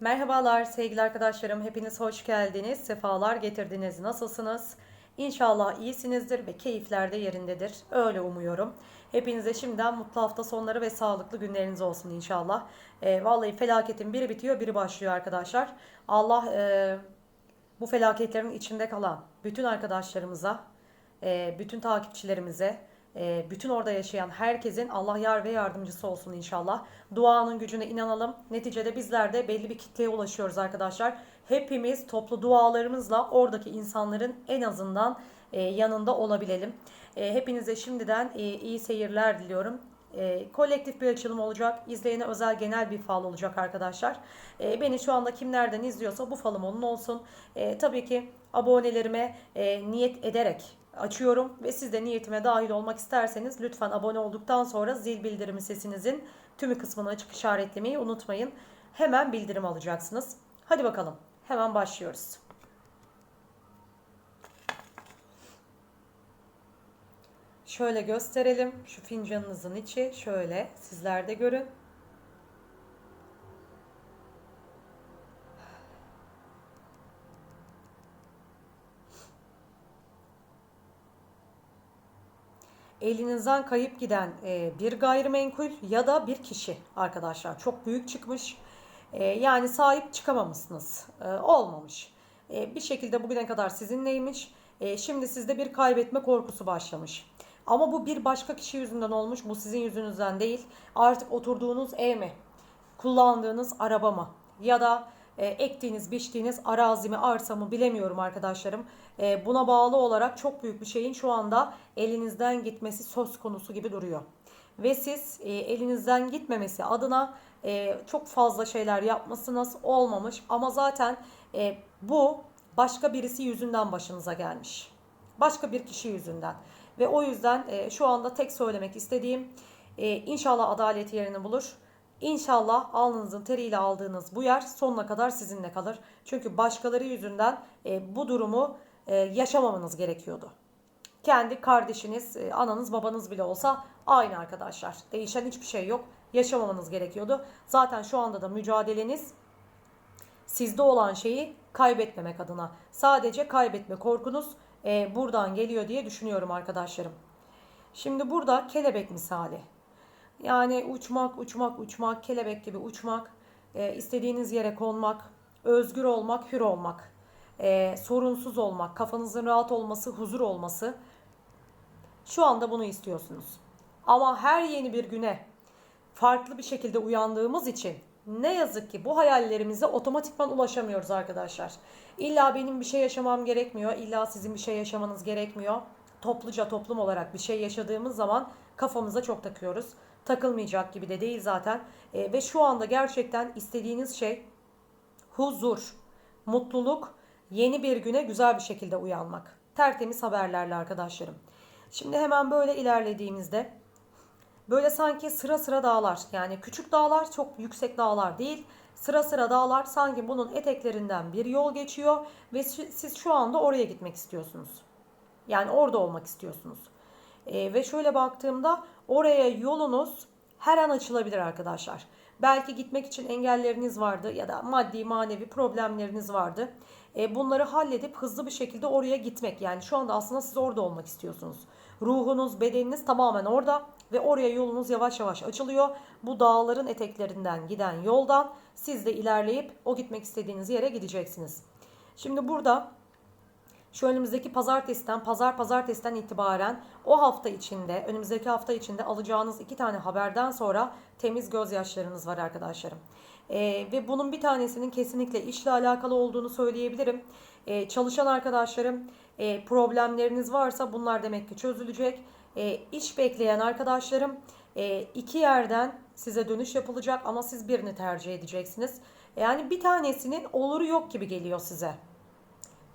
Merhabalar sevgili arkadaşlarım. Hepiniz hoş geldiniz. Sefalar getirdiniz. Nasılsınız? İnşallah iyisinizdir ve keyifler de yerindedir. Öyle umuyorum. Hepinize şimdiden mutlu hafta sonları ve sağlıklı günleriniz olsun inşallah. E, vallahi felaketin biri bitiyor, biri başlıyor arkadaşlar. Allah e, bu felaketlerin içinde kalan bütün arkadaşlarımıza, e, bütün takipçilerimize, bütün orada yaşayan herkesin Allah yar ve yardımcısı olsun inşallah. Duanın gücüne inanalım. Neticede bizler de belli bir kitleye ulaşıyoruz arkadaşlar. Hepimiz toplu dualarımızla oradaki insanların en azından e, yanında olabilelim. E, hepinize şimdiden e, iyi seyirler diliyorum. E, kolektif bir açılım olacak. İzleyene özel genel bir fal olacak arkadaşlar. E, beni şu anda kim nereden izliyorsa bu falım onun olsun. E, tabii ki abonelerime e, niyet ederek açıyorum ve siz de niyetime dahil olmak isterseniz lütfen abone olduktan sonra zil bildirimi sesinizin tümü kısmını açık işaretlemeyi unutmayın. Hemen bildirim alacaksınız. Hadi bakalım hemen başlıyoruz. Şöyle gösterelim. Şu fincanınızın içi şöyle sizler de görün. Elinizden kayıp giden e, bir gayrimenkul ya da bir kişi arkadaşlar çok büyük çıkmış. E, yani sahip çıkamamışsınız. E, olmamış. Bir şekilde bugüne kadar sizinleymiş. Şimdi sizde bir kaybetme korkusu başlamış. Ama bu bir başka kişi yüzünden olmuş. Bu sizin yüzünüzden değil. Artık oturduğunuz ev mi? Kullandığınız araba mı? Ya da e, ektiğiniz, biçtiğiniz arazi mi, arsa mı bilemiyorum arkadaşlarım. E, buna bağlı olarak çok büyük bir şeyin şu anda elinizden gitmesi söz konusu gibi duruyor. Ve siz e, elinizden gitmemesi adına e, çok fazla şeyler yapmasınız olmamış ama zaten e, bu başka birisi yüzünden başınıza gelmiş. Başka bir kişi yüzünden. Ve o yüzden e, şu anda tek söylemek istediğim e, inşallah adalet yerini bulur İnşallah alnınızın teriyle aldığınız bu yer sonuna kadar sizinle kalır. Çünkü başkaları yüzünden e, bu durumu e, yaşamamanız gerekiyordu. Kendi kardeşiniz, e, ananız, babanız bile olsa aynı arkadaşlar. Değişen hiçbir şey yok. Yaşamamanız gerekiyordu. Zaten şu anda da mücadeleniz sizde olan şeyi kaybetmemek adına. Sadece kaybetme korkunuz e, buradan geliyor diye düşünüyorum arkadaşlarım. Şimdi burada kelebek misali. Yani uçmak, uçmak, uçmak, kelebek gibi uçmak, e, istediğiniz yere konmak, özgür olmak, hür olmak, e, sorunsuz olmak, kafanızın rahat olması, huzur olması. Şu anda bunu istiyorsunuz. Ama her yeni bir güne farklı bir şekilde uyandığımız için ne yazık ki bu hayallerimize otomatikman ulaşamıyoruz arkadaşlar. İlla benim bir şey yaşamam gerekmiyor, illa sizin bir şey yaşamanız gerekmiyor. Topluca toplum olarak bir şey yaşadığımız zaman kafamıza çok takıyoruz takılmayacak gibi de değil zaten. E, ve şu anda gerçekten istediğiniz şey huzur, mutluluk, yeni bir güne güzel bir şekilde uyanmak. Tertemiz haberlerle arkadaşlarım. Şimdi hemen böyle ilerlediğimizde böyle sanki sıra sıra dağlar yani küçük dağlar çok yüksek dağlar değil sıra sıra dağlar sanki bunun eteklerinden bir yol geçiyor ve siz şu anda oraya gitmek istiyorsunuz. Yani orada olmak istiyorsunuz. E, ve şöyle baktığımda oraya yolunuz her an açılabilir arkadaşlar. Belki gitmek için engelleriniz vardı ya da maddi manevi problemleriniz vardı. E, bunları halledip hızlı bir şekilde oraya gitmek. Yani şu anda aslında siz orada olmak istiyorsunuz. Ruhunuz, bedeniniz tamamen orada ve oraya yolunuz yavaş yavaş açılıyor. Bu dağların eteklerinden giden yoldan siz de ilerleyip o gitmek istediğiniz yere gideceksiniz. Şimdi burada şu önümüzdeki pazartesiden, pazar pazartesiden itibaren o hafta içinde, önümüzdeki hafta içinde alacağınız iki tane haberden sonra temiz gözyaşlarınız var arkadaşlarım. Ee, ve bunun bir tanesinin kesinlikle işle alakalı olduğunu söyleyebilirim. Ee, çalışan arkadaşlarım e, problemleriniz varsa bunlar demek ki çözülecek. E, iş bekleyen arkadaşlarım e, iki yerden size dönüş yapılacak ama siz birini tercih edeceksiniz. Yani bir tanesinin oluru yok gibi geliyor size.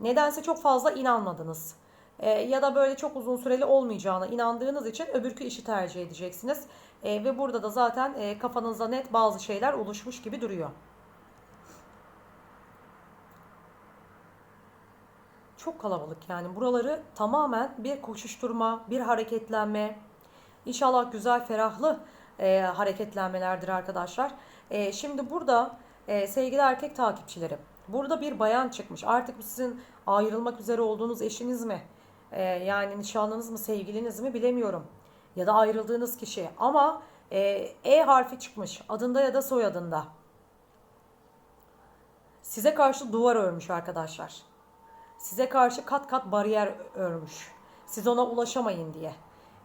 Nedense çok fazla inanmadınız. E, ya da böyle çok uzun süreli olmayacağına inandığınız için öbürkü işi tercih edeceksiniz. E, ve burada da zaten e, kafanızda net bazı şeyler oluşmuş gibi duruyor. Çok kalabalık yani buraları tamamen bir koşuşturma, bir hareketlenme. İnşallah güzel, ferahlı e, hareketlenmelerdir arkadaşlar. E, şimdi burada e, sevgili erkek takipçilerim. Burada bir bayan çıkmış. Artık sizin ayrılmak üzere olduğunuz eşiniz mi? E, yani nişanlınız mı, sevgiliniz mi bilemiyorum. Ya da ayrıldığınız kişi. Ama e, E harfi çıkmış. Adında ya da soyadında. Size karşı duvar örmüş arkadaşlar. Size karşı kat kat bariyer örmüş. Siz ona ulaşamayın diye.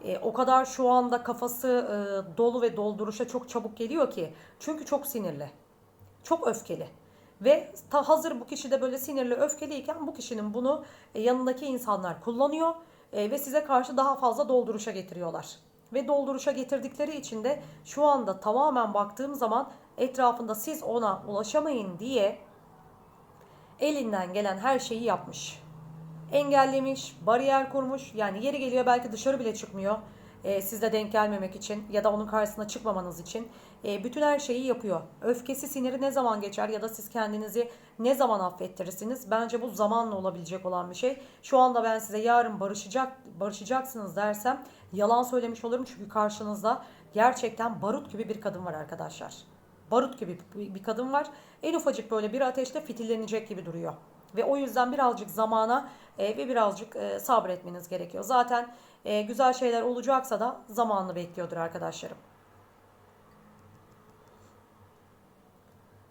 E, o kadar şu anda kafası e, dolu ve dolduruşa çok çabuk geliyor ki. Çünkü çok sinirli. Çok öfkeli. Ve ta hazır bu kişi de böyle sinirli, öfkeliyken bu kişinin bunu e, yanındaki insanlar kullanıyor e, ve size karşı daha fazla dolduruşa getiriyorlar. Ve dolduruşa getirdikleri için de şu anda tamamen baktığım zaman etrafında siz ona ulaşamayın diye elinden gelen her şeyi yapmış. Engellemiş, bariyer kurmuş. Yani yeri geliyor belki dışarı bile çıkmıyor. E, sizle denk gelmemek için ya da onun karşısına çıkmamanız için. E, bütün her şeyi yapıyor. Öfkesi, siniri ne zaman geçer ya da siz kendinizi ne zaman affettirirsiniz? Bence bu zamanla olabilecek olan bir şey. Şu anda ben size yarın barışacak barışacaksınız dersem yalan söylemiş olurum. Çünkü karşınızda gerçekten barut gibi bir kadın var arkadaşlar. Barut gibi bir kadın var. En ufacık böyle bir ateşte fitillenecek gibi duruyor. Ve o yüzden birazcık zamana e, ve birazcık e, sabretmeniz gerekiyor. Zaten e, güzel şeyler olacaksa da zamanını bekliyordur arkadaşlarım.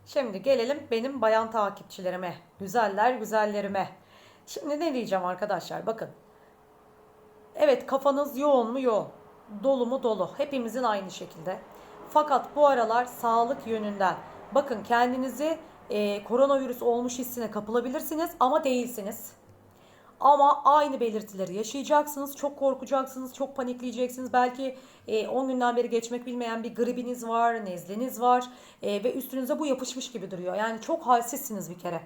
Şimdi gelelim benim bayan takipçilerime, güzeller güzellerime. Şimdi ne diyeceğim arkadaşlar bakın. Evet kafanız yoğun mu yoğun, dolu mu dolu. Hepimizin aynı şekilde. Fakat bu aralar sağlık yönünden bakın kendinizi e, koronavirüs olmuş hissine kapılabilirsiniz ama değilsiniz. Ama aynı belirtileri yaşayacaksınız. Çok korkacaksınız, çok panikleyeceksiniz. Belki e, 10 günden beri geçmek bilmeyen bir gribiniz var, nezleniz var e, ve üstünüze bu yapışmış gibi duruyor. Yani çok halsizsiniz bir kere.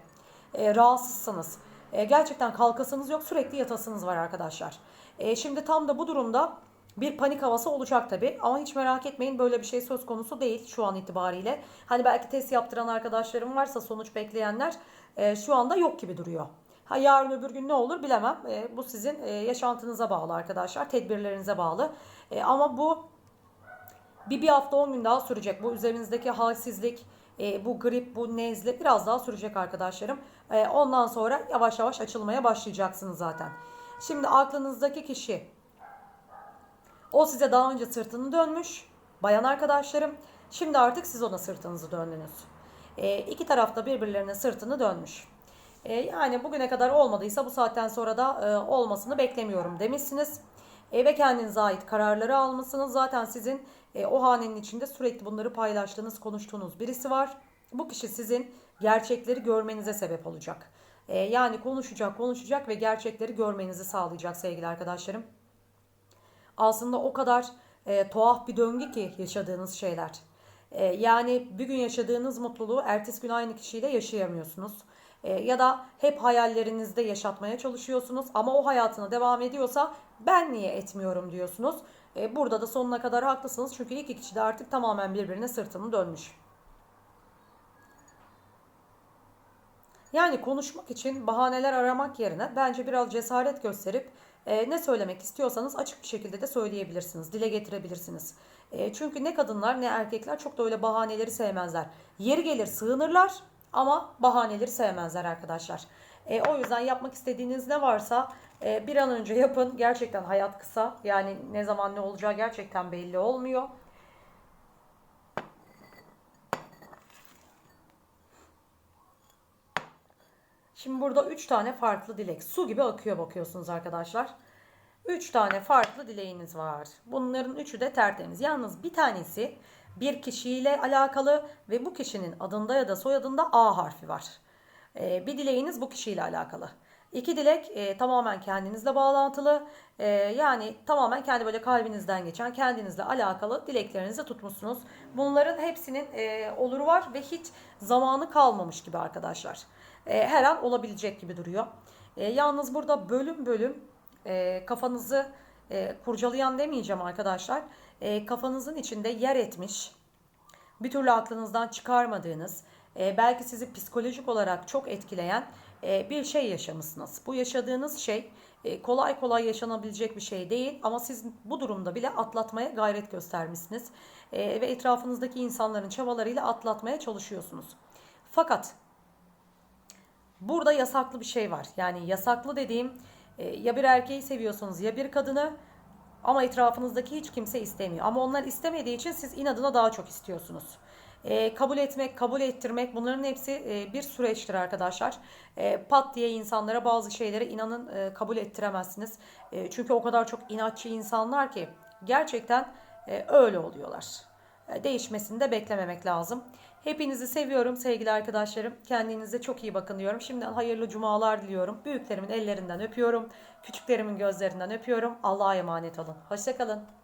E, rahatsızsınız. E, gerçekten kalkasınız yok, sürekli yatasınız var arkadaşlar. E, şimdi tam da bu durumda bir panik havası olacak tabi ama hiç merak etmeyin böyle bir şey söz konusu değil şu an itibariyle. Hani belki test yaptıran arkadaşlarım varsa sonuç bekleyenler e, şu anda yok gibi duruyor. Ha yarın öbür gün ne olur bilemem. E, bu sizin e, yaşantınıza bağlı arkadaşlar, tedbirlerinize bağlı. E, ama bu bir bir hafta 10 gün daha sürecek. Bu üzerinizdeki halsizlik, e, bu grip, bu nezle biraz daha sürecek arkadaşlarım. E, ondan sonra yavaş yavaş açılmaya başlayacaksınız zaten. Şimdi aklınızdaki kişi o size daha önce sırtını dönmüş. Bayan arkadaşlarım. Şimdi artık siz ona sırtınızı döndünüz. E, iki tarafta birbirlerine sırtını dönmüş. E, yani bugüne kadar olmadıysa bu saatten sonra da e, olmasını beklemiyorum demişsiniz. E, ve kendinize ait kararları almışsınız. Zaten sizin e, o hanenin içinde sürekli bunları paylaştığınız, konuştuğunuz birisi var. Bu kişi sizin gerçekleri görmenize sebep olacak. E, yani konuşacak, konuşacak ve gerçekleri görmenizi sağlayacak sevgili arkadaşlarım aslında o kadar e, tuhaf bir döngü ki yaşadığınız şeyler. E, yani bir gün yaşadığınız mutluluğu ertesi gün aynı kişiyle yaşayamıyorsunuz. E, ya da hep hayallerinizde yaşatmaya çalışıyorsunuz ama o hayatına devam ediyorsa ben niye etmiyorum diyorsunuz. E, burada da sonuna kadar haklısınız çünkü iki kişi de artık tamamen birbirine sırtını dönmüş. Yani konuşmak için bahaneler aramak yerine bence biraz cesaret gösterip e, ne söylemek istiyorsanız açık bir şekilde de söyleyebilirsiniz, dile getirebilirsiniz. E, çünkü ne kadınlar ne erkekler çok da öyle bahaneleri sevmezler. Yeri gelir sığınırlar ama bahaneleri sevmezler arkadaşlar. E, o yüzden yapmak istediğiniz ne varsa e, bir an önce yapın. Gerçekten hayat kısa. Yani ne zaman ne olacağı gerçekten belli olmuyor. Şimdi burada 3 tane farklı dilek. Su gibi akıyor bakıyorsunuz arkadaşlar. 3 tane farklı dileğiniz var. Bunların üçü de tertemiz. Yalnız bir tanesi bir kişiyle alakalı ve bu kişinin adında ya da soyadında A harfi var. Ee, bir dileğiniz bu kişiyle alakalı. İki dilek e, tamamen kendinizle bağlantılı. E, yani tamamen kendi böyle kalbinizden geçen, kendinizle alakalı dileklerinizi tutmuşsunuz. Bunların hepsinin e, oluru var ve hiç zamanı kalmamış gibi arkadaşlar. E, her an olabilecek gibi duruyor. E, yalnız burada bölüm bölüm e, kafanızı e, kurcalayan demeyeceğim arkadaşlar. E, kafanızın içinde yer etmiş, bir türlü aklınızdan çıkarmadığınız, e, belki sizi psikolojik olarak çok etkileyen e, bir şey yaşamışsınız. Bu yaşadığınız şey e, kolay kolay yaşanabilecek bir şey değil ama siz bu durumda bile atlatmaya gayret göstermişsiniz. E, ve etrafınızdaki insanların çabalarıyla atlatmaya çalışıyorsunuz. Fakat burada yasaklı bir şey var. Yani yasaklı dediğim e, ya bir erkeği seviyorsunuz ya bir kadını ama etrafınızdaki hiç kimse istemiyor. Ama onlar istemediği için siz inadına daha çok istiyorsunuz. E, kabul etmek, kabul ettirmek bunların hepsi e, bir süreçtir arkadaşlar. E, pat diye insanlara bazı şeyleri inanın e, kabul ettiremezsiniz. E, çünkü o kadar çok inatçı insanlar ki gerçekten e, öyle oluyorlar. E, değişmesini de beklememek lazım. Hepinizi seviyorum sevgili arkadaşlarım. Kendinize çok iyi bakın diyorum. Şimdiden hayırlı cumalar diliyorum. Büyüklerimin ellerinden öpüyorum. Küçüklerimin gözlerinden öpüyorum. Allah'a emanet olun. Hoşçakalın.